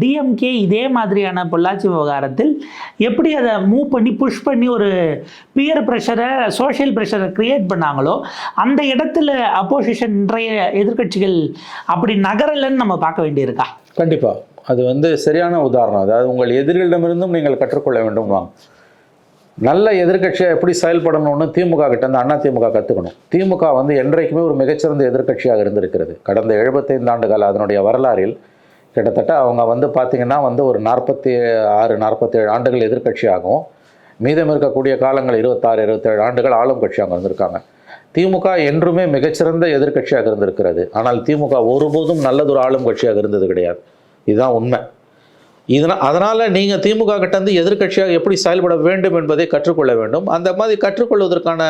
DMK இதே மாதிரியான பொள்ளாச்சி விவகாரத்தில் எப்படி அதை மூவ் பண்ணி புஷ் பண்ணி ஒரு பியர் ப்ரெஷரை சோஷியல் ப்ரெஷரை க்ரியேட் பண்ணாங்களோ அந்த இடத்துல அப்போசிஷன் இன்றைய எதிர்க்கட்சிகள் அப்படி நகரலைன்னு நம்ம பார்க்க வேண்டியிருக்கா? கண்டிப்பாக அது வந்து சரியான உதாரணம். அதாவது உங்கள் எதிரிகளிடமிருந்தும் நீங்கள் கற்றுக்கொள்ள வேண்டும் வாங்க நல்ல எதிர்க்கட்சியாக எப்படி செயல்படணும்னு திமுக கிட்ட இருந்து அண்ணா திமுக கற்றுக்கணும் திமுக வந்து என்றைக்குமே ஒரு மிகச்சிறந்த எதிர்க்கட்சியாக இருந்திருக்கிறது. கடந்த எழுபத்தைந்து ஆண்டுகள் அதனுடைய வரலாறில் கிட்டத்தட்ட அவங்க வந்து பார்த்திங்கன்னா வந்து ஒரு நாற்பத்தி ஆறு நாற்பத்தேழு ஆண்டுகள் எதிர்க்கட்சியாகவும் மீதம் இருக்கக்கூடிய காலங்கள் இருபத்தாறு இருபத்தேழு ஆண்டுகள் ஆளும் கட்சியாக இருந்திருக்காங்க திமுக என்றுமே மிகச்சிறந்த எதிர்க்கட்சியாக இருந்திருக்கிறது. ஆனால் திமுக ஒருபோதும் நல்லதொரு ஆளும் கட்சியாக இருந்தது கிடையாது. இதுதான் உண்மை. இதனால் அதனால் நீங்கள் திமுக கிட்டேருந்து எதிர்க்கட்சியாக எப்படி செயல்பட வேண்டும் என்பதை கற்றுக்கொள்ள வேண்டும். அந்த மாதிரி கற்றுக்கொள்வதற்கான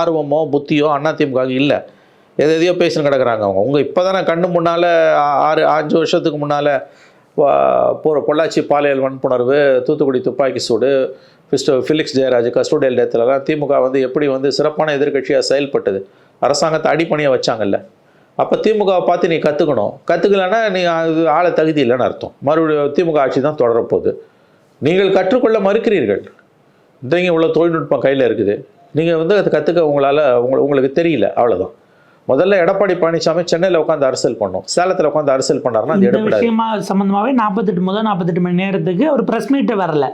ஆர்வமோ புத்தியோ அண்ணா திமுக இல்லை. எது எதையோ பேசின்னு கிடக்குறாங்க அவங்க. உங்கள் இப்போ தானே கண்ணு முன்னால் ஆறு அஞ்சு வருஷத்துக்கு முன்னால் போகிற பொள்ளாச்சி பாலியல் வன்புணர்வு தூத்துக்குடி துப்பாக்கி சூடு ஃபிஸ்டோ ஃபிலிக்ஸ் ஜெயராஜ் கஸ்டோடியல் டேத்துலலாம் திமுக வந்து எப்படி வந்து சிறப்பான எதிர்க்கட்சியாக செயல்பட்டது. அரசாங்கத்தை அடிப்பணியாக வச்சாங்கல்ல. அப்போ திமுகவை பார்த்து நீ கற்றுக்கணும் கற்றுக்கலன்னா நீ அது ஆள தகுதி இல்லைன்னு அர்த்தம். மறுபடியும் திமுக ஆட்சி தான் தொடரப்போகுது. நீங்கள் கற்றுக்கொள்ள மறுக்கிறீர்கள். இன்றைக்கு இவ்வளோ தொழில்நுட்பம் கையில் இருக்குது. நீங்கள் வந்து அதை கற்றுக்க உங்களால் உங்க உங்களுக்கு தெரியல. அவ்வளோதான் முதல்ல எடப்பாடி பழனிசாமி சென்னையில் உட்காந்து அரசியல் பண்ணோம். சேலத்தில் உட்காந்து அரசியல் பண்ணாருன்னா அது எடுப்படாது விஷயமா சம்பந்தமாவே நாற்பத்தெட்டு முதல் நாற்பத்தெட்டு மணி நேரத்துக்கு ஒரு பிரஸ் மீட் வரல.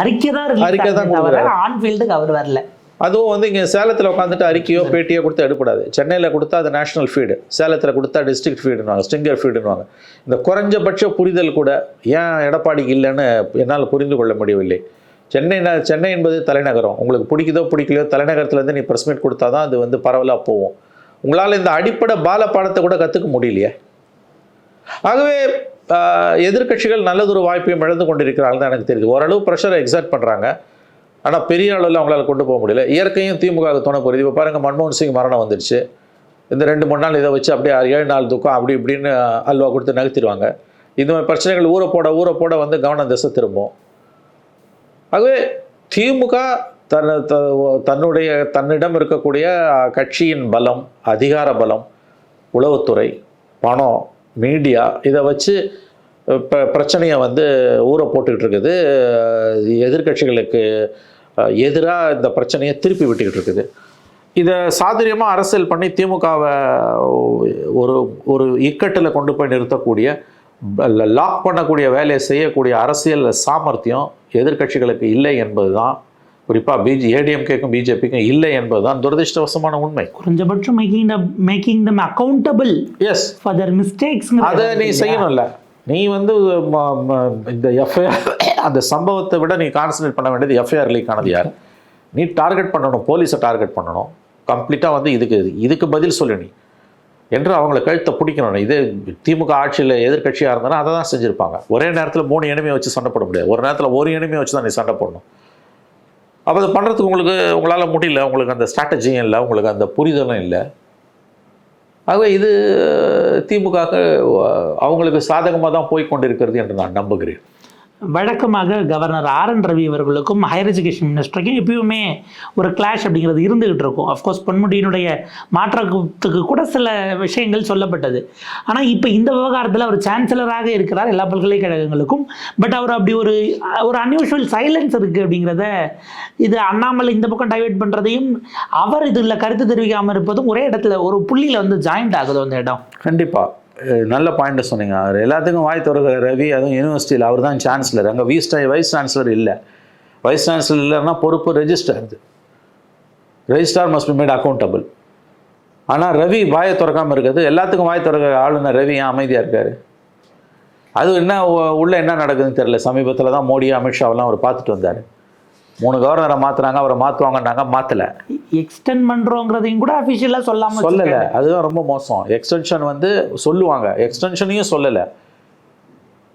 அறிக்கை தான் அறிக்கை தான் release ஆகுதே தவிர ஆன் ஃபீல்டுக்கு அவர் வரல. அதுவும் வந்து இங்கே சேலத்தில் உட்காந்துட்டு அறிக்கையோ பேட்டியோ கொடுத்து எடுப்படாது சென்னையில் கொடுத்தா அது நேஷனல் ஃபீடு சேலத்தில் கொடுத்தா டிஸ்ட்ரிக்ட் ஃபீடுன்னுவாங்க ஸ்டிங்கர் ஃபீடுன்னுவாங்க இந்த குறைஞ்சபட்ச புரிதல் கூட ஏன் எடப்பாடிக்கு இல்லைன்னு என்னால் புரிந்து கொள்ள முடியவில்லை. சென்னை சென்னை என்பது தலைநகரம். உங்களுக்கு பிடிக்குதோ பிடிக்கலையோ தலைநகரத்துலேருந்து நீ ப்ரெஸ் மீட் கொடுத்தா தான் அது வந்து பரவலாக போகும். உங்களால் இந்த அடிப்படை பால பாடத்தை கூட கற்றுக்க முடியலையே. ஆகவே எதிர்கட்சிகள் நல்லதொரு வாய்ப்பையும் இழந்து கொண்டிருக்கிறாங்க தான் எனக்கு தெரியுது. ஓரளவு ப்ரெஷரை எக்ஸர்ட் பண்ணுறாங்க ஆனால் பெரிய அளவில் அவங்களால் கொண்டு போக முடியல. இயற்கையும் திமுக துணை போகுது. இப்போ பாருங்கள் மன்மோகன் சிங் மரணம் வந்துடுச்சு இந்த ரெண்டு மூணு நாள் இதை வச்சு அப்படியே ஏழு நாள் தூக்கம் அப்படி இப்படின்னு அல்வா கொடுத்து நகர்த்திடுவாங்க. இந்த மாதிரி பிரச்சனைகள் ஊற போட ஊற போட வந்து கவனம் திசை திரும்பும். ஆகவே திமுக தன் த- தன்னுடைய தன்னிடம் இருக்கக்கூடிய கட்சியின் பலம் அதிகார பலம் உளவுத்துறை பணம் மீடியா இதை வச்சு இப்போ பிரச்சனையை வந்து ஊற போட்டுக்கிட்டு இருக்குது எதிர்க்கட்சிகளுக்கு எதிராக இந்த பிரச்சனையை திருப்பி விட்டுக்கிட்டு இருக்குது இதை சாதுரியமாக அரசியல் பண்ணி திமுகவை ஒரு ஒரு இக்கட்டில் கொண்டு போய் நிறுத்தக்கூடிய லாக் பண்ணக்கூடிய வேலையை செய்யக்கூடிய அரசியல் சாமர்த்தியம் எதிர்க்கட்சிகளுக்கு இல்லை என்பது தான் குறிப்பாக பிஜி ஏடிஎம்கேக்கும் பிஜேபிக்கும் இல்லை என்பது தான் துரதிருஷ்டவசமான உண்மை. குறைஞ்சபட்சம் making the making them accountable as for their mistakes அதை நீ செய்யணும்ல. நீ வந்து இந்த எஃப்ஐஆர் அந்த சம்பவத்தை விட நீ கான்சன்ட்ரேட் பண்ண வேண்டியது எஃப்ஐஆர் லீக் ஆனது யார்? நீ டார்கெட் பண்ணணும் போலீஸை டார்கெட் பண்ணணும். கம்ப்ளீட்டாக வந்து இதுக்கு இதுக்கு பதில் சொல்லு நீ. என்று அவங்கள கழுத்தை பிடிக்கணும். இது திமுக ஆட்சியில் எதிர்க்கட்சியாக இருந்தாலும் அதை தான் செஞ்சுருப்பாங்க. ஒரே நேரத்தில் மூணு எனிமையை வச்சு சண்டை போட முடியாது. ஒரு நேரத்தில் ஒரு எனிமையை வச்சு தான் நீ சண்டை போடணும். அப்போ அது பண்ணுறதுக்கு உங்களுக்கு உங்களால் முடியல உங்களுக்கு அந்த ஸ்ட்ராட்டஜியும் இல்லை உங்களுக்கு அந்த புரிதலும் இல்லை. ஆகவே இது திமுக அவங்களுக்கு சாதகமாக தான் போய் கொண்டிருக்கிறது என்று நான் நம்புகிறேன். வழக்கமாக கவர்னர் ஆர் என் ரவி அவர்களுக்கும் ஹையர் எஜுகேஷன் மினிஸ்டருக்கும் எப்பயுமே ஒரு கிளாஷ் அப்படிங்கிறது இருந்துகிட்டு இருக்கும். அஃப்கோர்ஸ் பொன்முடியினுடைய மாற்றத்துக்கு கூட சில விஷயங்கள் சொல்லப்பட்டது. ஆனால் இப்போ இந்த விவகாரத்தில் அவர் சான்சலராக இருக்கிறார் எல்லா பல்கலைக்கழகங்களுக்கும். பட் அவர் அப்படி ஒரு ஒரு அன்யூஷுவல் சைலன்ஸ் இருக்குது அப்படிங்கிறத இது அண்ணாமலை இந்த பக்கம் டைவெர்ட் பண்ணுறதையும் அவர் இதில் கருத்து தெரிவிக்காமல் இருப்பதும் ஒரே இடத்துல ஒரு புள்ளியில் வந்து ஜாயிண்ட் ஆகுது அந்த இடம். கண்டிப்பாக நல்ல பாயிண்ட்டை சொன்னீங்க. அவர் எல்லாத்துக்கும் வாய் திறக்கிற ரவி அதுவும் யூனிவர்சிட்டியில் அவர் தான் சான்சலர் அங்கே வீஸ் வைஸ் சான்சலர் இல்லை. வைஸ் சான்சலர் இல்லைன்னா பொறுப்பு register registrar must be made accountable ஆனால் ரவி வாயை திறக்காமல் இருக்கிறது. எல்லாத்துக்கும் வாய் திறக்கிற ஆளுநர் ரவி ஏன் அமைதியாக இருக்கார்? அது என்ன உள்ளே என்ன நடக்குதுன்னு தெரியல. சமீபத்தில் தான் மோடி அமித்ஷாவெல்லாம் அவர் பார்த்துட்டு வந்தார். மூணு கவர்னரை மாற்றுறாங்க அவரை மாற்றுவாங்கன்னாங்க மாற்றலை எக்ஸ்டெண்ட் பண்ணுறோங்கிறதையும் கூட அஃபிஷியலாக சொல்லாமல் சொல்லலை. அதுதான் ரொம்ப மோசம். எக்ஸ்டென்ஷன் வந்து சொல்லுவாங்க. எக்ஸ்டென்ஷனையும் சொல்லலை.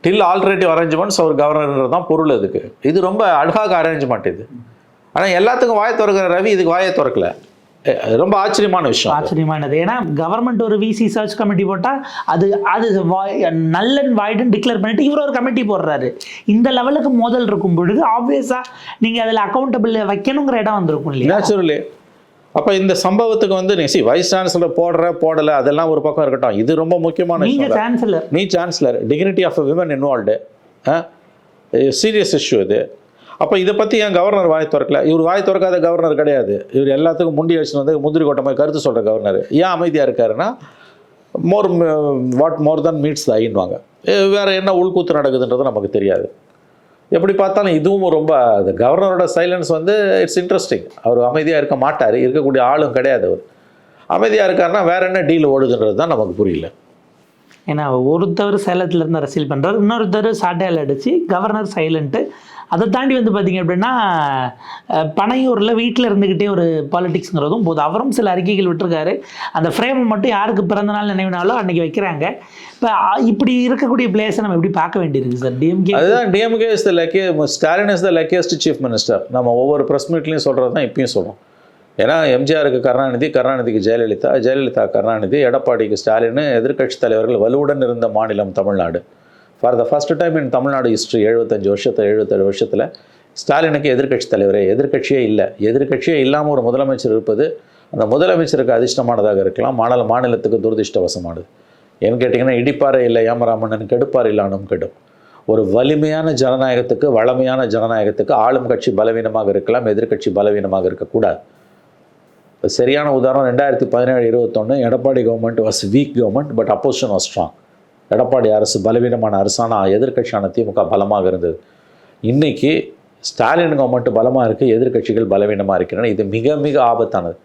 டில் ஆல்டர்னேட்டிவ் அரேஞ்ச்மெண்ட்ஸ் அவர் கவர்னர் தான் பொருள் அதுக்கு. இது ரொம்ப அழகாக அரேஞ்ச்மெண்ட் இது. ஆனால் எல்லாத்துக்கும் வாயை திறக்கிற ரவி இதுக்கு வாயை திறக்கல. ரொம்ப ஆச்சரியமான விஷயம். ஆச்சரியமானது. ஏன்னா கவர்மெண்ட் ஒரு விசி சர்ச் கமிட்டி போட்டால் அது அது நல்ல அண்ட் வைடுன்னு டிக்ளேர் பண்ணிட்டு இவர் ஒரு கமிட்டி போடுறாரு. இந்த லெவலுக்கு மோதல் இருக்கும் பொழுது ஆப்வியஸாக நீங்கள் அதில் அக்கௌண்டபிள் வைக்கணுங்கிற இடம் வந்திருக்கும் இல்லையா? நேச்சுரலி அப்போ இந்த சம்பவத்துக்கு வந்து நீ சி வைஸ் சான்சலர் போடுற போடலை அதெல்லாம் ஒரு பக்கம் இருக்கட்டும். இது ரொம்ப முக்கியமான நீங்க விஷயம் சான்சலர் நீ chancellor dignity of women involved serious issue இது. அப்போ இதை பற்றி ஏன் கவர்னர் வாய் திறக்கல? இவர் வாய் திறக்காத கவர்னர் கிடையாது. இவர் எல்லாத்துக்கும் முண்டி அடிச்சுட்டு வந்து முந்திரி கோட்டை மாதிரி கருத்து சொல்கிற கவர்னர் ஏன் அமைதியாக இருக்காருன்னா more what more than meets த ஐன்வாங்க வேறு என்ன உள்கூத்து நடக்குதுன்றது நமக்கு தெரியாது. எப்படி பார்த்தாலும் இதுவும் ரொம்ப அந்த கவர்னரோட சைலன்ஸ் வந்து இட்ஸ் இன்ட்ரெஸ்டிங் அவர் அமைதியாக இருக்க மாட்டார். இருக்கக்கூடிய ஆளும் கிடையாது அவர். அமைதியாக இருக்காருன்னா வேறு என்ன டீல் ஓடுதுன்றது தான் நமக்கு புரியல. ஏன்னா ஒருத்தவர் சேலத்துல இருந்து அரசியல் பண்ணுறார் இன்னொருத்தர் சாட்டையால் அடித்து கவர்னர் சைலண்ட்டு அதை தாண்டி வந்து பார்த்தீங்க அப்படின்னா பனையூரில் வீட்டில் இருந்துக்கிட்டே ஒரு பாலிட்டிக்ஸுங்கிறதும் போது அவரும் சில அறிக்கைகள் விட்டுருக்காரு. அந்த ஃப்ரேமை மட்டும் யாருக்கு பிறந்த நாள் நினைவு அன்றைக்கி வைக்கிறாங்க. இப்போ இப்படி இருக்கக்கூடிய பிளேஸை நம்ம எப்படி பார்க்க வேண்டியிருக்கு சார்? டிஎம்கே அதுதான் DMK is the lucky Stalin is the luckiest chief minister நம்ம ஒவ்வொரு ப்ரெஸ் மீட்லேயும் சொல்கிறது தான் இப்பயும் சொல்கிறோம் ஏன்னா எம்ஜிஆருக்கு கருணாநிதி கருணாநிதிக்கு ஜெயலலிதா ஜெயலலிதா கருணாநிதி எடப்பாடிக்கு ஸ்டாலின் எதிர்க்கட்சி தலைவர்கள் வலுவுடன் இருந்த மாநிலம் Tamil Nadu. For the first time in Tamil Nadu history எழுபத்தஞ்சு வருஷத்தில் எழுபத்தேழு வருஷத்தில் ஸ்டாலினுக்கு எதிர்க்கட்சி தலைவரே எதிர்க்கட்சியே இல்லை. எதிர்க்கட்சியே இல்லாமல் ஒரு முதலமைச்சர் இருப்பது அந்த முதலமைச்சருக்கு அதிர்ஷ்டமானதாக இருக்கலாம். மாநில மாநிலத்துக்கு துரதிருஷ்டவசமானது ஏன்னு கேட்டிங்கன்னா இடிப்பாறை இல்லை ஏமராமண்ணன் கெடுப்பார் இல்லானும் கெடும். ஒரு வலிமையான ஜனநாயகத்துக்கு வளமையான ஜனநாயகத்துக்கு ஆளும் கட்சி பலவீனமாக இருக்கலாம் எதிர்க்கட்சி பலவீனமாக இருக்கக்கூடாது. இப்போ சரியான உதாரணம் ரெண்டாயிரத்தி பதினேழு இருபத்தொன்று Edappadi government was weak government but opposition was strong Edappadi அரசு பலவீனமான அரசான எதிர்கட்சியான திமுக பலமாக இருந்தது. இன்றைக்கி ஸ்டாலின் கவர்மெண்ட் பலமாக இருக்குது எதிர்க்கட்சிகள் பலவீனமாக இருக்கின்றன இது மிக மிக ஆபத்தானது.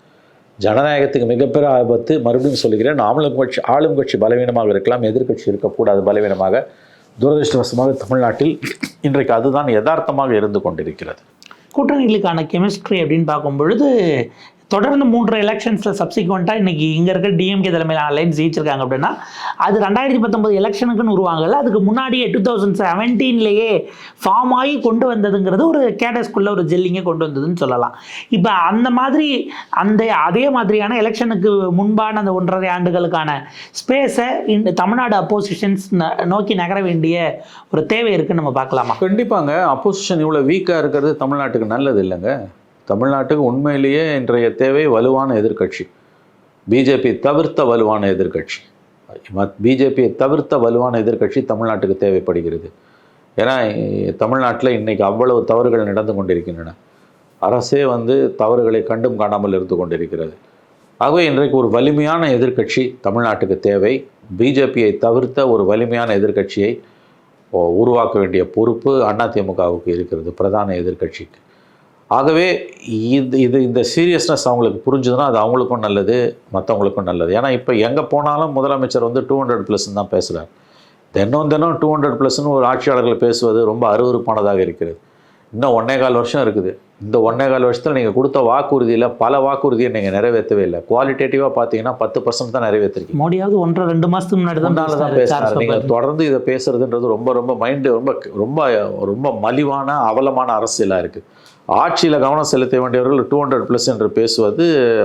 ஜனநாயகத்துக்கு மிகப்பெரிய ஆபத்து. மறுபடியும் சொல்கிறேன் ஆளும் கட்சி ஆளும் கட்சி பலவீனமாக இருக்கலாம் எதிர்க்கட்சி இருக்கக்கூடாது பலவீனமாக. துரதிருஷ்டவசமாக தமிழ்நாட்டில் இன்றைக்கு அதுதான் யதார்த்தமாக இருந்து கொண்டிருக்கிறது. கூட்டணிகளுக்கான கெமிஸ்ட்ரி அப்படின்னு பார்க்கும் பொழுது தொடர்ந்து மூன்று எலெக்ஷன்ஸில் சப்சிக்வெண்ட்டாக இன்னைக்கு இங்கே இருக்க டிஎம்கே தலைமையில் அலைன்ஸ் ஜெயிச்சிருக்காங்க அப்படின்னா அது ரெண்டாயிரத்தி பத்தொம்பது எலெக்ஷனுக்குன்னு உருவாங்கல்ல அதுக்கு முன்னாடியே டூ தௌசண்ட் செவன்டீன்லேயே ஃபார்ம் ஆகி கொண்டு வந்ததுங்கிறது ஒரு கேடஸ்குள்ளே ஒரு ஜெல்லிங்கே கொண்டு வந்ததுன்னு சொல்லலாம். இப்போ அந்த மாதிரி அந்த அதே மாதிரியான எலெக்ஷனுக்கு முன்பான அந்த ஒன்றரை ஆண்டுகளுக்கான ஸ்பேஸை இந்த தமிழ்நாடு அப்போசிஷன்ஸ் நோக்கி நகர வேண்டிய ஒரு தேவை இருக்குன்னு நம்ம பார்க்கலாமா? கண்டிப்பாங்க. அப்போசிஷன் இவ்வளோ வீக்காக இருக்கிறது தமிழ்நாட்டுக்கு நல்லது இல்லைங்க. தமிழ்நாட்டுக்கு உண்மையிலேயே இன்றைய தேவை வலுவான எதிர்க்கட்சி. பிஜேபி தவிர்த்த வலுவான எதிர்க்கட்சி. பிஜேபியை தவிர்த்த வலுவான எதிர்க்கட்சி தமிழ்நாட்டுக்கு தேவைப்படுகிறது. ஏன்னா தமிழ்நாட்டில் இன்றைக்கி அவ்வளவு தவறுகள் நடந்து கொண்டிருக்கின்றன. அரசே வந்து தவறுகளை கண்டும் காணாமல் இருந்து கொண்டிருக்கிறது. ஆகவே இன்றைக்கு ஒரு வலிமையான எதிர்க்கட்சி தமிழ்நாட்டுக்கு தேவை. பிஜேபியை தவிர்த்த ஒரு வலிமையான எதிர்க்கட்சியை உருவாக்க வேண்டிய பொறுப்பு அதிமுகவுக்கு இருக்கிறது பிரதான எதிர்க்கட்சிக்கு. ஆகவே இது இது இந்த சீரியஸ்னஸ் அவங்களுக்கு புரிஞ்சுதுன்னா அது அவங்களுக்கும் நல்லது மற்றவங்களுக்கும் நல்லது. ஏன்னா இப்போ எங்கே போனாலும் முதலமைச்சர் வந்து டூ ஹண்ட்ரட் ப்ளஸ்ன்னு தான் பேசுகிறார் தினம் தினம் டூ ஹண்ட்ரட் ப்ளஸ்னு ஒரு ஆட்சியாளர்கள் பேசுவது ரொம்ப அருவருப்பானதாக இருக்கிறது. இன்னும் ஒன்னே கால் வருஷம் இருக்குது. இந்த ஒன்னே கால் வருஷத்தில் நீங்கள் கொடுத்த வாக்குறுதியில் பல வாக்குறுதியை நீங்கள் நிறைவேற்றவே இல்லை. குவாலிட்டேட்டிவாக பார்த்தீங்கன்னா பத்து பர்சன்ட் தான் நிறைவேற்றிருக்கீங்க. மோடியாவது ஒன்றரை ரெண்டு மாசத்துக்கு முன்னாடி தான் தான். பேசினார் நீங்கள் தொடர்ந்து இதை பேசுறதுன்றது ரொம்ப ரொம்ப மைண்டு ரொம்ப ரொம்ப ரொம்ப மலிவான அவலமான அரசியலாக இருக்குது ஆட்சியில் கவனம் செலுத்த வேண்டியவர்கள் டூ ஹண்ட்ரட் ப்ளஸ் என்று பேசுவது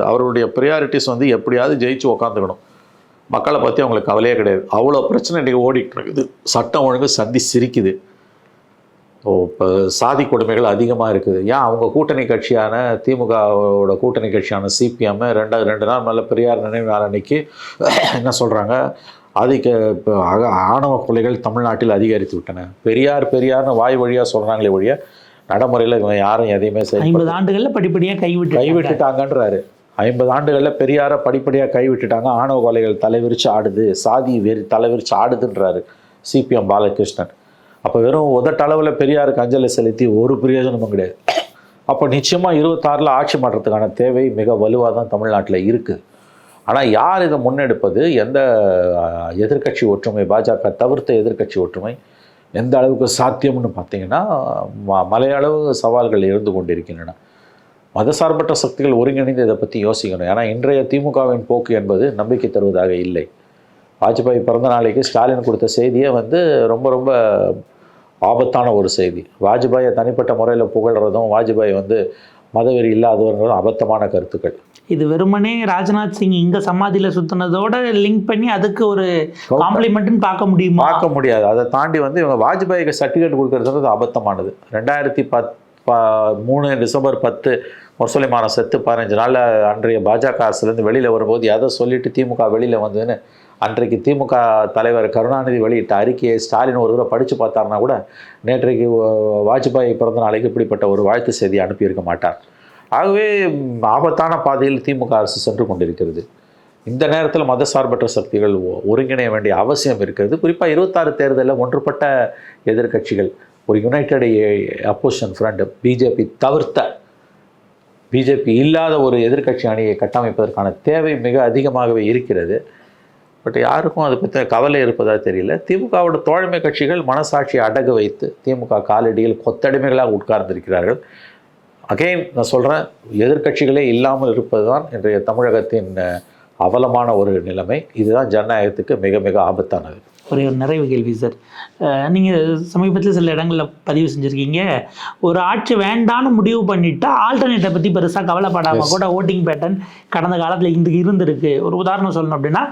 அவருடைய ப்ரியாரிட்டிஸ் வந்து எப்படியாவது ஜெயிச்சு உக்காந்துக்கணும். மக்களை பற்றி அவங்களுக்கு கவலையே கிடையாது. அவ்வளோ பிரச்சனை இன்றைக்கி ஓடிட்டு இருக்குது. சட்டம் ஒழுங்கு சந்தி சிரிக்குது. ஓ இப்போ சாதி கொடுமைகள் அதிகமாக இருக்குது. ஏன் அவங்க கூட்டணி கட்சியான திமுகவோட கூட்டணி கட்சியான சிபிஎம் ரெண்டாவது ரெண்டு நாள் மேலே பெரியார் நினைவு நாள் அன்னைக்கு என்ன சொல்கிறாங்க அதிக இப்போ ஆணவ கொலைகள் தமிழ்நாட்டில் அதிகரித்து விட்டன. பெரியார் பெரியார்னு வாய் வழியாக சொல்கிறாங்களே ஒழிய நடைமுறையில் யாரும் எதையுமே செய்ய ஐம்பது ஆண்டுகள்ல படிப்படியா கைவிட்டு கைவிட்டுட்டாங்கன்றாரு. ஐம்பது ஆண்டுகளில் பெரியாரை படிப்படியாக கைவிட்டுட்டாங்க. ஆணவ கொலைகள் தலைவிரிச்சு ஆடுது சாதி வெறி தலைவிரிச்சு ஆடுதுன்றாரு சிபிஎம் பாலகிருஷ்ணன். அப்போ வெறும் உதட்டளவில் பெரியாருக்கு அஞ்சலி செலுத்தி ஒரு பிரயோஜனமும் கிடையாது. அப்போ நிச்சயமாக இருபத்தாறில் ஆட்சி மாற்றத்துக்கான தேவை மிக வலுவாக தான் தமிழ்நாட்டில் இருக்குது ஆனால் யார் இதை முன்னெடுப்பது? எந்த அஹ், எதிர்க்கட்சி ஒற்றுமை பாஜக தவிர்த்த எதிர்க்கட்சி ஒற்றுமை எந்த அளவுக்கு சாத்தியம்னு பார்த்தீங்கன்னா ம- மலையளவு சவால்கள் இருந்து கொண்டிருக்கின்றன. மதசார்பற்ற சக்திகள் ஒருங்கிணைந்து இதை பற்றி யோசிக்கணும். ஏன்னா இன்றைய திமுகவின் போக்கு என்பது நம்பிக்கை தருவதாக இல்லை. வாஜ்பாய் பிறந்த நாளைக்கு ஸ்டாலின் கொடுத்த செய்தியே வந்து ரொம்ப ரொம்ப ஆபத்தான ஒரு செய்தி. வாஜ்பாயை தனிப்பட்ட முறையில் புகழ்கிறதும் வாஜ்பாய் வந்து மதவெறி இல்லாதவர்களும் அபத்தமான கருத்துக்கள். இது வெறுமனே ராஜ்நாத் சிங் இங்க சமாதியில சுத்தினதோட லிங்க் பண்ணி அதுக்கு ஒரு காம்ப்ளிமெண்ட்னு பார்க்க முடியுமா? பார்க்க முடியாது. அதை தாண்டி வந்து இவங்க வாஜ்பாய்க்கு சர்டிஃபிகேட் கொடுக்கறதுன்றது அபத்தமானது. ரெண்டாயிரத்தி பத் மூணு டிசம்பர் பத்து முரசொலிமானம் செத்து பதினஞ்சு நாளில் அன்றைய பாஜக அரசுலேருந்து வெளியில் வரும்போது எதை சொல்லிட்டு திமுக வெளியில் வந்ததுன்னு அன்றைக்கு திமுக தலைவர் கருணாநிதி வெளியிட்ட அறிக்கையை ஸ்டாலின் ஒரு தடவை படித்து பார்த்தார்னா கூட நேற்றைக்கு வாஜ்பாய் பிறந்த நாளைக்கு இப்படிப்பட்ட ஒரு வாழ்த்து செய்தி அனுப்பியிருக்க மாட்டார். ஆகவே ஆபத்தான பாதையில் திமுக அரசு சென்று கொண்டிருக்கிறது. இந்த நேரத்தில் மதசார்பற்ற சக்திகள் ஒருங்கிணைய வேண்டிய அவசியம் இருக்கிறது. குறிப்பாக இருபத்தாறு தேர்தலில் ஒன்றுபட்ட எதிர்க்கட்சிகள் ஒரு யுனைடெட் அப்போசிஷன் ஃப்ரண்ட் பிஜேபி தவிர்த்த பிஜேபி இல்லாத ஒரு எதிர்க்கட்சி அணியை கட்டமைப்பதற்கான தேவை மிக அதிகமாகவே இருக்கிறது. பட் யாருக்கும் அதை பற்றி கவலை இருப்பதா தெரியல. திமுகவோட தோழமை கட்சிகள் மனசாட்சியை அடகு வைத்து திமுக காலடியில் கொத்தடிமைகளாக உட்கார்ந்திருக்கிறார்கள். அகைன் நான் சொல்கிறேன் எதிர்க்கட்சிகளே இல்லாமல் இருப்பது தான் இன்றைய தமிழகத்தின் அவலமான ஒரு நிலைமை. இதுதான் ஜனநாயகத்துக்கு மிக மிக ஆபத்தானது. ஒரே ஒரு நிறைவு கேள்வி சார் நீங்கள் சமீபத்தில் சில இடங்களில் பதிவு செஞ்சுருக்கீங்க. ஒரு ஆட்சி வேண்டான்னு முடிவு பண்ணிட்டா ஆல்டர்னேட்டை பற்றி பெருசாக கவலைப்படாமல் கூட ஓட்டிங் பேட்டர்ன் கடந்த காலத்தில் இந்த இருந்திருக்கு. ஒரு உதாரணம் சொல்லணும் அப்படின்னா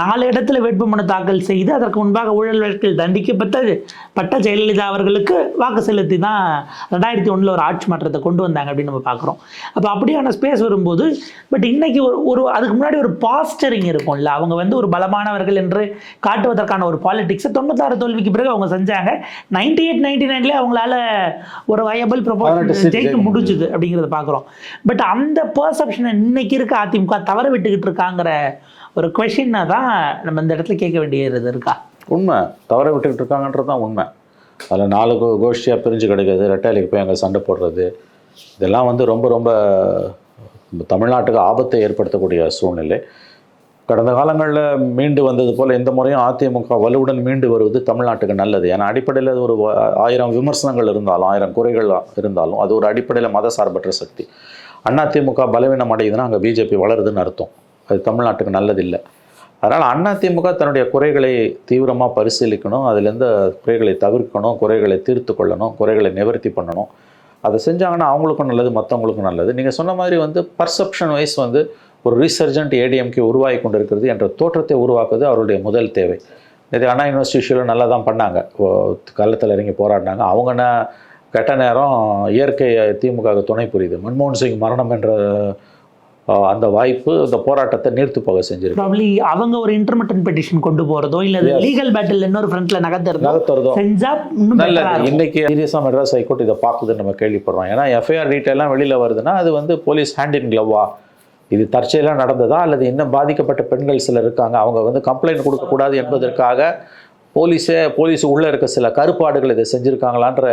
நாலு இடத்துல வேட்புமனு தாக்கல் செய்து அதற்கு முன்பாக ஊழல் வழக்கில் தண்டிக்கப்பட்ட பட்ட ஜெயலலிதா அவர்களுக்கு வாக்கு செலுத்தி தான் ரெண்டாயிரத்தி ஒன்றில் ஒரு ஆட்சி மாற்றத்தை கொண்டு வந்தாங்க அப்படின்னு நம்ம பார்க்குறோம். அப்போ அப்படியான ஸ்பேஸ் வரும்போது பட் இன்னைக்கு ஒரு ஒரு அதுக்கு முன்னாடி ஒரு பாஸ்டரிங் இருக்கும்ல. அவங்க வந்து ஒரு பலமானவர்கள் என்று காட்டுவதற்கான ஒரு பாலிடிக்ஸை தொண்ணூத்தாறு தோல்விக்கு பிறகு அவங்க செஞ்சாங்க. நைன்டி எயிட் நைன்டி நைன்லேயே அவங்களால ஒரு வயபிள் ப்ரொபோசல் ஜெயிக்க முடிஞ்சுது. அப்படிங்கிறத பார்க்குறோம். பட் அந்த பர்செப்ஷனை இன்னைக்கு இருக்க அதிமுக தவற விட்டுக்கிட்டு இருக்காங்கிற ஒரு கொஷினை தான் நம்ம இந்த இடத்துல கேட்க வேண்டியது இருக்கா? உண்மை. தவற விட்டுக்கிட்டு இருக்காங்கன்றது தான் உண்மை. அதில் நாலு கோ கோஷ்டியாக பிரிஞ்சு கிடக்குது. ரெட்டையிலைக்கு போய் அங்கே சண்டை போடுறது. இதெல்லாம் வந்து ரொம்ப ரொம்ப தமிழ்நாட்டுக்கு ஆபத்தை ஏற்படுத்தக்கூடிய சூழ்நிலை. கடந்த காலங்களில் மீண்டு வந்தது போல் இந்த முறையும் அதிமுக வலுவுடன் மீண்டு வருவது தமிழ்நாட்டுக்கு நல்லது. ஏன்னா அடிப்படையில் அது ஒரு ஆயிரம் விமர்சனங்கள் இருந்தாலும் ஆயிரம் குறைகள் இருந்தாலும் அது ஒரு அடிப்படையில் மத சார்பற்ற சக்தி. அதிமுக பலவீனம் அடையுதுன்னா அங்கே பிஜேபி வளருதுன்னு அர்த்தம். அது தமிழ்நாட்டுக்கு நல்லதில்லை. அதனால் அதிமுக தன்னுடைய குறைகளை தீவிரமாக பரிசீலிக்கணும் அதுலேருந்து குறைகளை தவிர்க்கணும் குறைகளை தீர்த்து கொள்ளணும் குறைகளை நிவர்த்தி பண்ணணும். அதை செஞ்சாங்கன்னா அவங்களுக்கும் நல்லது மற்றவங்களுக்கும் நல்லது. நீங்கள் சொன்ன மாதிரி வந்து பர்செப்ஷன் வைஸ் வந்து ஒரு ரீசர்ஜென்ட் ஏடிஎம்கே உருவாகி கொண்டிருக்கிறது என்ற தோற்றத்தை உருவாக்குவது அவருடைய முதல் தேவை. இது அண்ணா யூனிவர்சிட்டி இஷ்யூவில் நல்லா தான் பண்ணாங்க கள்ளத்தில் இறங்கி போராடினாங்க. அவங்க கெட்ட நேரம் இயற்கை திமுக துணை புரியுது. மன்மோகன் சிங் மரணம் என்ற அந்த வாய்ப்பு இந்த போராட்டத்தை நீர்த்து போக செஞ்சிருக்கு. ப்ராப்ளி அவங்க ஒரு இன்டர்மீடியன் பெட்டிஷன் கொண்டு போறதோ இல்ல லீகல் பேட்டில் இன்னொரு ஃப்ரண்ட்ல நகர்த்துறதோ நகர்த்துறதோ. செஞ்சா இருக்கும். இன்னைக்கு சீரியஸாக மெட்ராஸ் ஹைகோர்ட் இதை பார்க்குதுன்னு நம்ம கேள்விப்படுறோம். ஏன்னா எஃப்ஐஆர் டீட்டெயிலாம் வெளியில் வருதுன்னா அது வந்து போலீஸ் ஹேண்ட் இன் க்ளவ்வா இது தற்செயலாக நடந்ததா அல்லது இன்னும் பாதிக்கப்பட்ட பெண்கள் சிலர் இருக்காங்க? அவங்க வந்து கம்ப்ளைண்ட் கொடுக்கக்கூடாது என்பதற்காக போலீஸே போலீஸ் உள்ளே இருக்க சில கருப்பாடுகள் இதை செஞ்சுருக்காங்களான்ற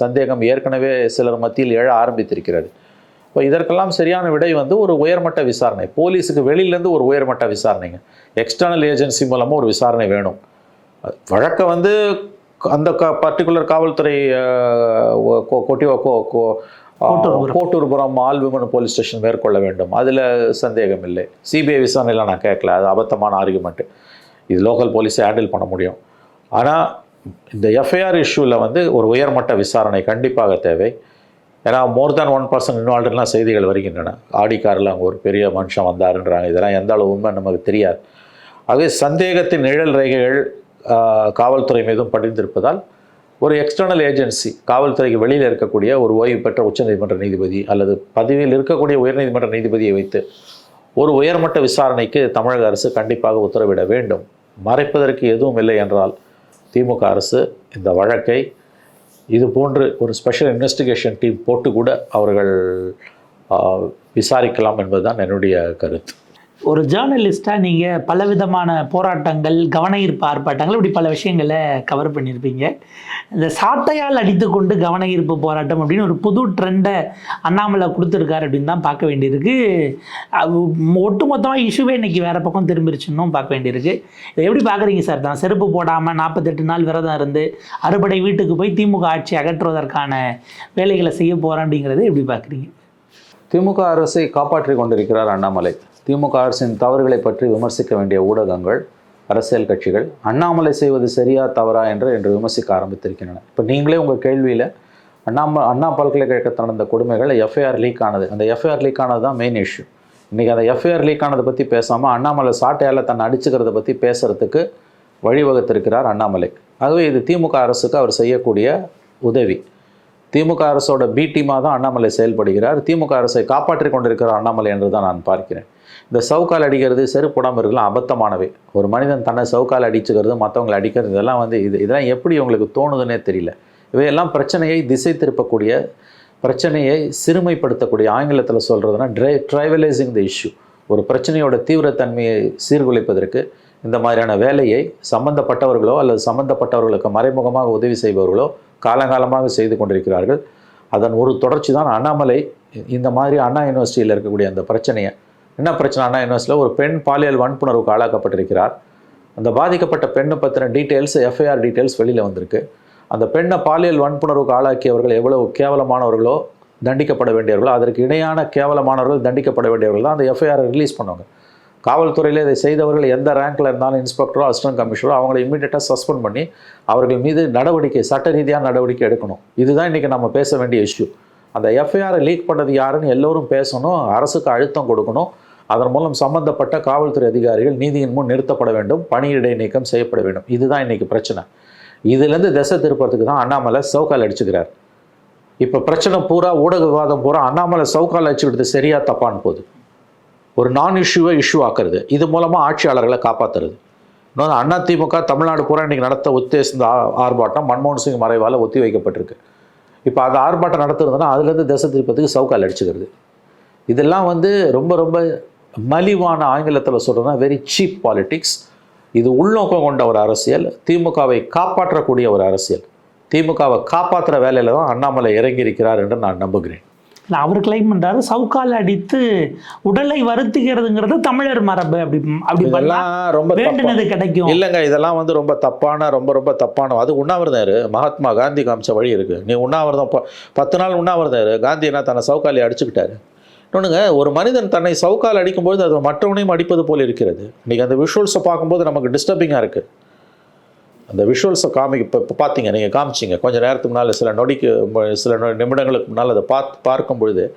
சந்தேகம் ஏற்கனவே சிலர் மத்தியில் எழ ஆரம்பித்திருக்கிறது. இப்போ இதற்கெல்லாம் சரியான விடை வந்து ஒரு உயர்மட்ட விசாரணை. போலீஸுக்கு வெளியிலேருந்து ஒரு உயர்மட்ட விசாரணைங்க. எக்ஸ்டர்னல் ஏஜென்சி மூலமாக ஒரு விசாரணை வேணும். வழக்கை வந்து அந்த க பர்டிகுலர் காவல்துறை கொட்டி கோட்டூர்புரம். ஆல்விமன் போலீஸ் ஸ்டேஷன் மேற்கொள்ள வேண்டும். அதில் சந்தேகம் இல்லை சிபிஐ விசாரணைலாம் நான் கேட்கல. அது அபத்தமான ஆர்குமெண்ட்டு இது லோக்கல் போலீஸை ஹேண்டில் பண்ண முடியும். ஆனால் இந்த எஃப்ஐஆர் இஷ்யூவில் வந்து ஒரு உயர்மட்ட விசாரணை கண்டிப்பாக தேவை. ஏன்னா மோர் தேன் ஒன் பர்சன்ட் இன்வால்வ்டுலாம் செய்திகள் வருகின்றன. ஆடிக்காரில் அங்கே ஒரு பெரிய மனுஷன் வந்தாருன்றாங்க. இதெல்லாம் எந்த அளவு உண்மை நமக்கு தெரியாது. ஆகவே சந்தேகத்தின் நிழல் ரேகைகள் காவல்துறை மீதும் படிந்திருப்பதால் ஒரு எக்ஸ்டர்னல் ஏஜென்சி காவல்துறைக்கு வெளியில் இருக்கக்கூடிய ஒரு ஓய்வு பெற்ற உச்சநீதிமன்ற நீதிபதி அல்லது பதவியில் இருக்கக்கூடிய உயர்நீதிமன்ற நீதிபதியை வைத்து ஒரு உயர்மட்ட விசாரணைக்கு தமிழக அரசு கண்டிப்பாக உத்தரவிட வேண்டும். மறைப்பதற்கு எதுவும் இல்லை என்றால் திமுக அரசு இந்த வழக்கை இது போன்று ஒரு ஸ்பெஷல் இன்வெஸ்டிகேஷன் டீம் போட்டு கூட அவர்கள் விசாரிக்கலாம் என்பதுதான் என்னுடைய கருத்து. ஒரு ஜேர்னலிஸ்டாக நீங்கள் பலவிதமான போராட்டங்கள் கவன ஈர்ப்பு ஆர்ப்பாட்டங்கள் இப்படி பல விஷயங்களை கவர் பண்ணியிருப்பீங்க. இந்த சாட்டையால் அடித்துக்கொண்டு கவன ஈர்ப்பு போராட்டம் அப்படின்னு ஒரு புது ட்ரெண்டை அண்ணாமலை கொடுத்துருக்காரு அப்படின்னு தான் பார்க்க வேண்டியிருக்கு. ஒட்டுமொத்தமாக இஷ்யூவே இன்னைக்கு வேறு பக்கம் திரும்பிருச்சுன்னும் பார்க்க வேண்டியிருக்கு. இதை எப்படி பார்க்குறீங்க சார்? தான் செருப்பு போடாமல் நாற்பத்தெட்டு நாள் விரதம் இருந்து அறுபடை வீட்டுக்கு போய் திமுக ஆட்சி அகற்றுவதற்கான வேலைகளை செய்ய போகிறேன் அப்படிங்கிறத எப்படி பார்க்குறீங்க? திமுக அரசை காப்பாற்றி கொண்டிருக்கிறார் அண்ணாமலை. திமுக அரசின் தவறுகளை பற்றி விமர்சிக்க வேண்டிய ஊடகங்கள் அரசியல் கட்சிகள் அண்ணாமலை செய்வது சரியா தவறா என்று என்று விமர்சிக்க ஆரம்பித்திருக்கின்றன. இப்போ நீங்களே உங்கள் கேள்வியில் அண்ணாம அண்ணா பல்கலைக்கழகத்தில் நடந்த கொடுமைகள் எஃப்ஐஆர் லீக் ஆனது. அந்த எஃப்ஐஆர் லீக் ஆனது தான் மெயின் இஷ்யூ இன்றைக்கி அந்த எஃப்ஐஆர் லீக் ஆனதை பற்றி பேசாமல் அண்ணாமலை சாட்டையால் தன்னை அடிச்சுக்கிறத பற்றி பேசுகிறதுக்கு வழிவகுத்திருக்கிறார் அண்ணாமலை. ஆகவே இது திமுக அரசுக்கு அவர் செய்யக்கூடிய உதவி. திமுக அரசோட பி டீமாக தான் அண்ணாமலை செயல்படுகிறார். திமுக அரசை காப்பாற்றி கொண்டிருக்கிற அண்ணாமலை என்று தான் நான் பார்க்கிறேன். இந்த சவுக்கால் அடிக்கிறது செருப்புடாமல் இருக்கலாம் அபத்தமானவை. ஒரு மனிதன் தன்னை சவுக்கால் அடிச்சுக்கிறது மற்றவங்களை அடிக்கிறது இதெல்லாம் வந்து இது இதெல்லாம் எப்படி உங்களுக்கு தோணுதுன்னே தெரியல. இவையெல்லாம் பிரச்சனையை திசை திருப்பக்கூடிய பிரச்சனையை சிறுமைப்படுத்தக்கூடிய ஆங்கிலத்தில் சொல்கிறதுனா ட்ரை ட்ரைவலைசிங் த இஷ்யூ ஒரு பிரச்சனையோட தீவிரத்தன்மையை சீர்குலைப்பதற்கு இந்த மாதிரியான வேலையை சம்பந்தப்பட்டவர்களோ அல்லது சம்பந்தப்பட்டவர்களுக்கு மறைமுகமாக உதவி செய்பவர்களோ காலங்காலமாக செய்து கொண்டிருக்கிறார்கள். அதன் ஒரு தொடர்ச்சி தான் அண்ணாமலை இந்த மாதிரி அண்ணா யூனிவர்சிட்டியில் இருக்கக்கூடிய அந்த பிரச்சனையை என்ன பிரச்சனை அண்ணா யூனிவர்சிட்டியில் ஒரு பெண் பாலியல் வன்புணர்வுக்கு ஆளாக்கப்பட்டிருக்கிறார் அந்த பாதிக்கப்பட்ட பெண்ணை பற்றின டீட்டெயில்ஸ் எஃப்ஐஆர் டீட்டெயில்ஸ் வெளியில் வந்திருக்கு. அந்த பெண்ணை பாலியல் வன்புணர்வுக்கு ஆளாக்கியவர்கள் எவ்வளவு கேவலமானவர்களோ தண்டிக்கப்பட வேண்டியவர்களோ அதற்கு இணையான கேவலமானவர்கள் தண்டிக்கப்பட வேண்டியவர்கள் தான் அந்த எஃப்ஐஆர் ரிலீஸ் பண்ணுவாங்க. காவல்துறையில் இதை செய்தவர்கள் எந்த ரேங்கில் இருந்தாலும் இன்ஸ்பெக்டரோ அசிஸ்டன்ட் கமிஷனரோ அவங்களை இமீடியட்டாக சஸ்பெண்ட் பண்ணி அவர்கள் மீது நடவடிக்கை சட்ட ரீதியாக நடவடிக்கை எடுக்கணும். இதுதான் இன்றைக்கி நம்ம பேச வேண்டிய இஷ்யூ அந்த எஃப்ஐஆரை லீக் பண்ணது யாருன்னு எல்லோரும் பேசணும் அரசுக்கு அழுத்தம் கொடுக்கணும். அதன் மூலம் சம்பந்தப்பட்ட காவல்துறை அதிகாரிகள் நீதியின் முன் நிறுத்தப்பட வேண்டும் பணியிடை நீக்கம் செய்யப்பட வேண்டும். இதுதான் இன்றைக்கி பிரச்சனை. இதுலேருந்து திசை திருப்பறதுக்கு தான் அண்ணாமலை சவுக்கால் அடிச்சுக்கிறார். இப்போ பிரச்சனை பூரா ஊடக விவாதம் பூரா அண்ணாமலை சவுக்கால் அடிச்சுக்கிறது சரியாக தப்பான்னு போகுது. ஒரு நான் இஷ்யூவை இஷ்யூ ஆக்குறது. இது மூலமாக ஆட்சியாளர்களை காப்பாற்றுறது இன்னொன்று அண்ணா திமுக தமிழ்நாடு பூரா இன்னைக்கு நடத்த உத்தேசந்த ஆர்ப்பாட்டம் மன்மோகன் சிங் மறைவால் ஒத்தி வைக்கப்பட்டிருக்கு. இப்போ அந்த ஆர்ப்பாட்டம் நடத்துறதுன்னா அதுலேருந்து திசை திருப்பத்துக்கு சவுக்கால் அடிச்சுக்கிறது. இதெல்லாம் வந்து ரொம்ப ரொம்ப மலிவான ஆங்கிலத்தில் சொல்கிறதுனா வெரி சீப் பாலிடிக்ஸ் இது உள்நோக்கம் கொண்ட ஒரு அரசியல். திமுகவை காப்பாற்றக்கூடிய ஒரு அரசியல். திமுகவை காப்பாற்றுற வேலையில் தான் அண்ணாமலை இறங்கியிருக்கிறார் என்று நான் நம்புகிறேன். இல்லை அவர் கிளைம் பண்றாரு சவுக்கால் அடித்து உடலை வருத்துகிறதுங்கிறது தமிழர் மரபு. அப்படி அப்படி பண்ணா இதெல்லாம் ரொம்ப தப்பா- வேண்டுனது கிடைக்கும். இல்லைங்க இதெல்லாம் வந்து ரொம்ப தப்பான ரொம்ப ரொம்ப தப்பான. அது உண்ணாவிரதம் இரு மகாத்மா காந்தி காமிச்ச வழி இருக்கு. நீ உண்ணாவிரதம் பத்து நாள் உண்ணாவிரதம் இரு காந்தி என்ன தன்னை சவுக்காலி அடிச்சுக்கிட்டாரு? இன்னொன்றுங்க ஒரு மனிதன் தன்னை சவுக்கால் அடிக்கும்போது அது மற்றவனையும் அடிப்பது போல் இருக்கிறது. இன்றைக்கி அந்த விஷுவல்ஸை பார்க்கும்போது நமக்கு டிஸ்டர்பிங்காக இருக்குது அந்த விஷுவல்ஸை காமி இப்போ இப்போ பார்த்தீங்க நீங்கள் காமிச்சிங்க. கொஞ்சம் நேரத்துக்கு முன்னால் சில நொடிக்கு சில நொ- நிமிடங்களுக்கு முன்னால் அதை பார்த்து பார்க்கும் பொழுது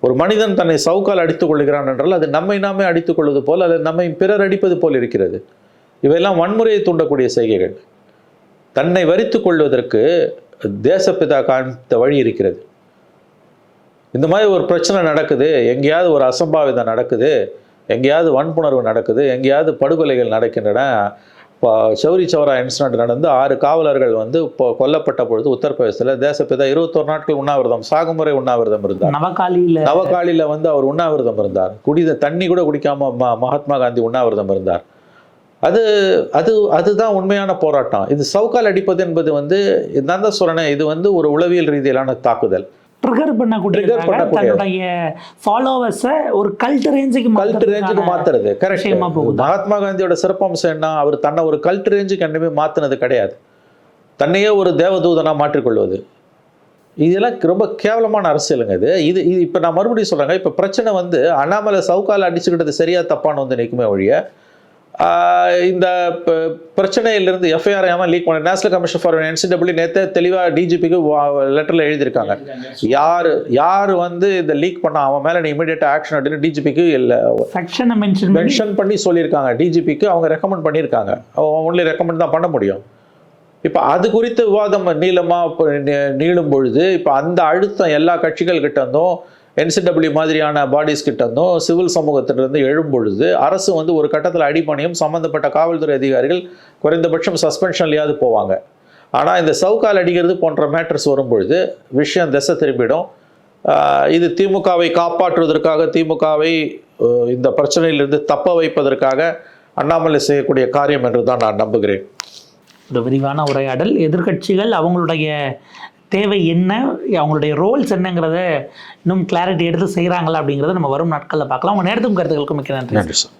ஒரு மனிதன் தன்னை சவுக்கால் அடித்துக் கொள்கிறான் என்றால் அது நம்மை நாமே அடித்துக் கொள்வது போல் அல்லது நம்மை பிறர் அடிப்பது போல் இருக்கிறது. இவையெல்லாம் வன்முறையை தூண்டக்கூடிய செய்கைகள். தன்னை வரித்து கொள்வதற்கு தேசப்பிதா காண்பித்த வழி இருக்கிறது. இந்த மாதிரி ஒரு பிரச்சனை நடக்குது எங்கேயாவது ஒரு அசம்பாவிதம் நடக்குது எங்கேயாவது வன்புணர்வு நடக்குது எங்கேயாவது படுகொலைகள் நடக்கின்றன. இப்போ சௌரி சௌரா இன்சிடென்ட் நடந்து ஆறு காவலர்கள் வந்து இப்போ கொல்லப்பட்ட பொழுது உத்தரப்பிரதேசத்தில் தேசப்பிதா இருபத்தொரு நாட்கள் உண்ணாவிரதம் சாகுமுறை உண்ணாவிரதம் இருந்தார். நவகாலியில நவகாலியில் வந்து அவர் உண்ணாவிரதம் இருந்தார். குடித தண்ணி கூட குடிக்காம மகாத்மா காந்தி உண்ணாவிரதம் இருந்தார். அது அது அதுதான் உண்மையான போராட்டம். இது சவுக்கால் அடிப்பது என்பது வந்து நான் தான் சொல்றேனே இது வந்து ஒரு உளவியல் ரீதியிலான தாக்குதல். ட்ரிகர் பண்ணக்கூடிய தன்னுடைய ஃபாலோவர்ஸை ஒரு கல்ட் ரேஞ்சுக்கு கல்ட் ரேஞ்சுக்கு மாத்துறது. கரெக்ட் போகுதா? மகாத்மா காந்தியோட சிறப்பம்சம் என்ன? அவர் தன்னை ஒரு கல்ட் ரேஞ்சுக்கு என்னமே மாத்தினது கிடையாது. தன்னையே ஒரு தேவதூதனா மாற்றிக்கொள்வது. இதெல்லாம் ரொம்ப கேவலமான அரசியலுங்க இது. இது இது இப்போ நான் மறுபடியும் சொல்றேங்க. இப்போ பிரச்சனை வந்து அண்ணாமலை சவுக்கால் அடிச்சுக்கிட்டது சரியா தப்பான்னு வந்து நிற்குமே ஒழிய இந்த பிரச்சனையிலிருந்து எஃப்ஐஆர் ஏன் லீக் பண்ண நேஷனல் கமிஷன் ஃபார் என்சிடபிள்யூ நேற்று தெளிவாக டிஜிபிக்கு லெட்டரில் எழுதியிருக்காங்க. யார் யார் வந்து இந்த லீக் பண்ண அவன் மேலே நீ இமீடியட்டாக ஆக்ஷன் எடுத்து டிஜிபிக்கு இல்லை செக்ஷனை மென்ஷன் பண்ணி மென்ஷன் பண்ணி சொல்லியிருக்காங்க. டிஜிபிக்கு அவங்க ரெக்கமெண்ட் பண்ணியிருக்காங்க. ஒன்லி ரெக்கமெண்ட் தான் பண்ண முடியும். இப்போ அது குறித்த விவாதம் நீளமாக நீளும் பொழுது இப்போ அந்த அழுத்தம் எல்லா கட்சிகள் கிட்ட இருந்தும் என்சிடபிள்யூ மாதிரியான பாடிஸ் கிட்டேருந்தும் சிவில் சமூகத்திலிருந்து எழும்பொழுது அரசு வந்து ஒரு கட்டத்தில் அடிப்பணியும் சம்மந்தப்பட்ட காவல்துறை அதிகாரிகள் குறைந்தபட்சம் சஸ்பென்ஷன்லையாவது போவாங்க. ஆனால் இந்த சவுக்கால் அடிக்கிறது போன்ற மேட்டர்ஸ் வரும்பொழுது விஷயம் திசை திரும்பிடும். இது திமுகவை காப்பாற்றுவதற்காக திமுகவை இந்த பிரச்சனையிலிருந்து தப்ப வைப்பதற்காக அண்ணாமலை செய்யக்கூடிய காரியம் என்று தான் நான் நம்புகிறேன். ஒரு விரிவான உரையாடல் எதிர்க்கட்சிகள் அவங்களுடைய தேவை என்ன அவங்களுடைய ரோல்ஸ் என்னங்கிறத இன்னும் கிளாரிட்டி எடுத்து செய்கிறாங்களா அப்படிங்கிறத நம்ம வரும் நாட்களில் பார்க்கலாம். உங்கள் நேரத்துக்கும் கருத்துக்களுக்கும் மிக்க நன்றி. நன்றி சார்